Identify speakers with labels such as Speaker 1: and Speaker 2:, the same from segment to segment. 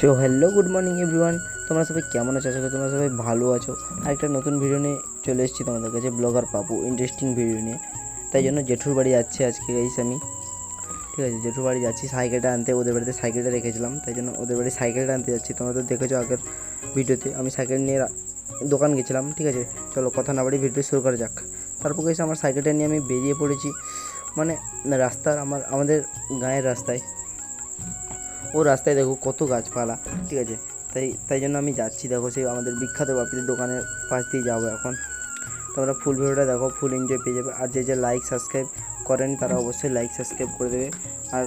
Speaker 1: তো hello good morning everyone তোমরা সবাই কেমন আছো? আশা করি তোমরা সবাই ভালো আছো। আর একটা নতুন ভিডিও নিয়ে চলে এসেছি তোমাদের কাছে ব্লগার পাবো ইন্টারেস্টিং ভিডিও নিয়ে। তাই জন্য জেঠুর বাড়ি যাচ্ছে আজকে গাইস আমি। ঠিক আছে, জেঠুর বাড়ি যাচ্ছি সাইকেলটা আনতে। ওদের বাড়িতে সাইকেলটা রেখেছিলাম, তাই জন্য ওদের বাড়ি সাইকেলটা আনতে যাচ্ছি। তোমরা তো দেখেছ আগের ভিডিওতে আমি সাইকেল নিয়ে দোকান গেছিলাম, ঠিক আছে? চলো কথা না বাড়ি ভিডিও শুরু করা যাক। তারপর গেছে আমার সাইকেলটা নিয়ে আমি বেরিয়ে পড়েছি। মানে রাস্তার আমার, আমাদের গায়ের রাস্তায়। ও রাস্তায় দেখো কত গাছপালা, ঠিক আছে? তাই তাই জন্য আমি যাচ্ছি, দেখো সেই আমাদের বিখ্যাত বাপিদের দোকানের পাশ দিয়ে যাব এখন। তোমরা ফুল ভিডিওটা দেখো, ফুল এনজয় পেয়ে যাবে। আর যে যে লাইক সাবস্ক্রাইব করেন, তারা অবশ্যই লাইক সাবস্ক্রাইব করে দেবে। আর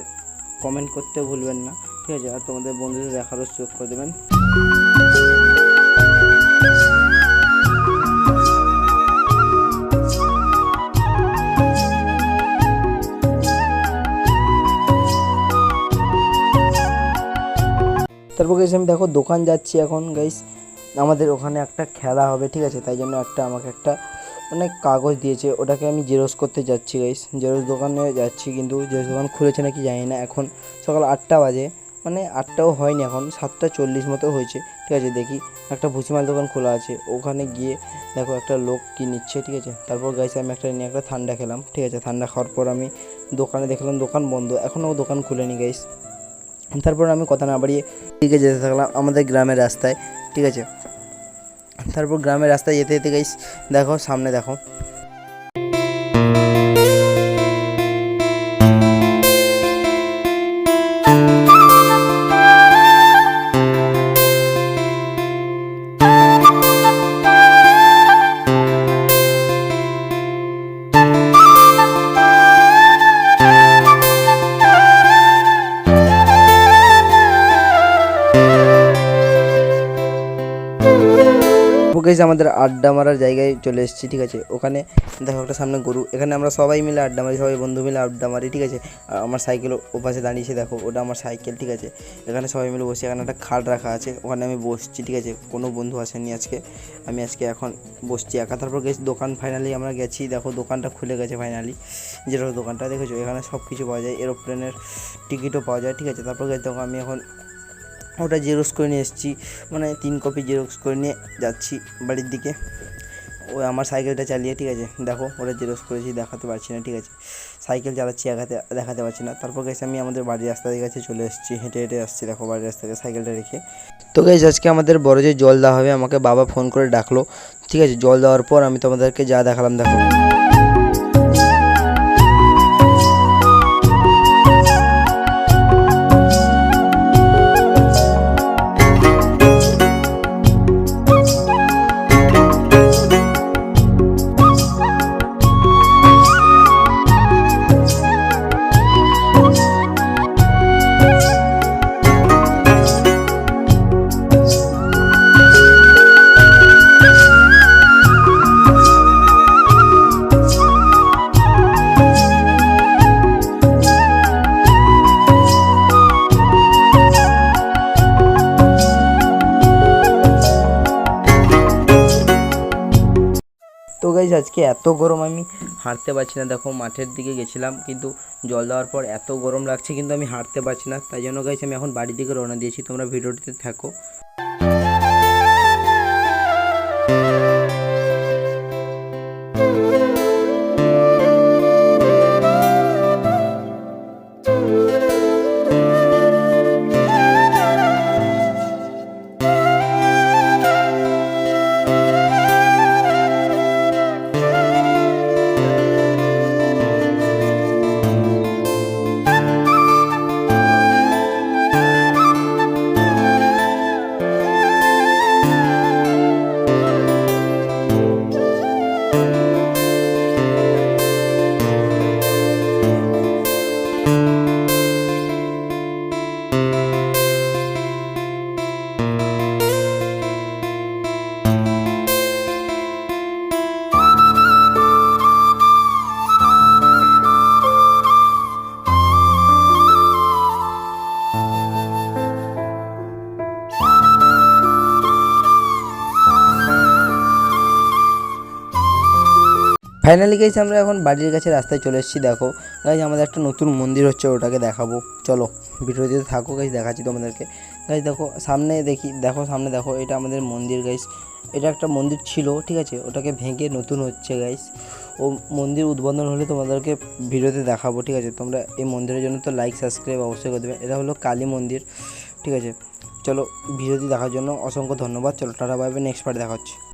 Speaker 1: কমেন্ট করতে ভুলবেন না, ঠিক আছে? আর তোমাদের বন্ধুদের দেখারও সুযোগ করে দেবেন। তারপর গেছি আমি দেখো দোকান যাচ্ছি এখন গাইস আমাদের ওখানে একটা খেলা হবে, ঠিক আছে? তাই জন্য একটা, আমাকে একটা মানে কাগজ দিয়েছে। ওটাকে আমি জেরক্স করতে যাচ্ছি গাইস জেরক্স দোকানে যাচ্ছি, কিন্তু জেরক্স দোকান খুলেছে নাকি জানি না। এখন সকাল আটটা বাজে মানে আটটাও হয়নি এখন, সাতটা চল্লিশ মতো হয়েছে, ঠিক আছে? দেখি, একটা ভুসিমাল দোকান খোলা আছে। ওখানে গিয়ে দেখো একটা লোক কি নিচ্ছে, ঠিক আছে? তারপর গাইছে আমি একটা, নিয়ে একটা ঠান্ডা খেলাম, ঠিক আছে? ঠান্ডা খাওয়ার পর আমি দোকানে দেখলাম দোকান বন্ধ, এখনও দোকান খুলেনি গাইস তারপর আমি কথা না বাড়িয়ে দিকে যেতে থাকলাম আমাদের গ্রামের রাস্তায়, ঠিক আছে? তারপর গ্রামের রাস্তায় যেতে যেতে গাইস দেখো সামনে দেখো। গাইস আমাদের আড্ডা মারার জায়গায় চলে এসেছি, ঠিক আছে? ওখানে দেখো একটা সামনে গরু, এখানে আমরা সবাই মিলে আড্ডা মারি, সবাই বন্ধু মিলে আড্ডা মারি, ঠিক আছে? আর আমার সাইকেল ও পাশে দাঁড়িয়েছে দেখো, ওটা আমার সাইকেল, ঠিক আছে? এখানে সবাই মিলে বসে, এখানে একটা খাট রাখা আছে, ওখানে আমি বসছি, ঠিক আছে? কোনো বন্ধু আসেনি আজকে, আমি আজকে এখন বসছি একা। তারপর গেছি দোকান ফাইনালি আমরা গেছি, দেখো দোকানটা খুলে গেছে ফাইনালি যেটা দোকানটা, দেখেছ? এখানে সব কিছু পাওয়া যায় এরোপ্লেনের টিকিটও পাওয়া যায়, ঠিক আছে? তারপর গেছি, দেখো আমি এখন ওটা জেরক্স করে নিয়ে এসেছি। মানে তিন কপি জেরক্স করে নিয়ে যাচ্ছি বাড়ির দিকে। ওই আমার সাইকেলটা চালিয়ে, ঠিক আছে? দেখো ওটা জেরক্স করেছি, দেখাতে পারছি না, ঠিক আছে? সাইকেল চালাচ্ছি একাতে দেখাতে পারছি না। তারপর গেছে আমি আমাদের বাড়ির রাস্তা দিয়ে কাছে চলে এসেছি, হেঁটে হেঁটে আসছি, দেখো বাড়ির রাস্তা থেকে সাইকেলটা রেখে। তো গেছে আজকে আমাদের বড় যে জল দেওয়া হবে, আমাকে বাবা ফোন করে ডাকলো, ঠিক আছে? জল দেওয়ার পর আমি তোমাদেরকে যা দেখালাম দেখো তো গাইজ আজকে এত গরম, আমি হাঁটতে পারছি না। দেখো, মাঠের দিকে গেছিলাম, কিন্তু জল দেওয়ার পর এত গরম লাগছে, কিন্তু আমি হাঁটতে পারছি না। তাই জন্য গাইজ আমি এখন বাড়ির দিকে রওনা দিয়েছি, তোমরা ভিডিওটিতে থাকো। ফাইনালি গেছি আমরা এখন বাড়ির কাছে রাস্তায় চলে এসেছি, দেখো। গাইজ আমাদের একটা নতুন মন্দির হচ্ছে, ওটাকে দেখাবো। চলো ভিডিওতে থাকো গাইজ দেখাচ্ছি তোমাদেরকে। গাইজ দেখো, সামনে দেখি, দেখো, সামনে দেখো, এটা আমাদের মন্দির গাইস এটা একটা মন্দির ছিল, ঠিক আছে? ওটাকে ভেঙে নতুন হচ্ছে গাইস ও মন্দির উদ্বোধন হলে তোমাদেরকে ভিডিওতে দেখাবো, ঠিক আছে? তোমরা এই মন্দিরের জন্য তো লাইক সাবস্ক্রাইব অবশ্যই করে দেবে। এটা হলো কালী মন্দির, ঠিক আছে? চলো, ভিডিওটি দেখার জন্য অসংখ্য ধন্যবাদ। চলো, টাটা বাইবে নেক্সট পার্ট দেখা হচ্ছে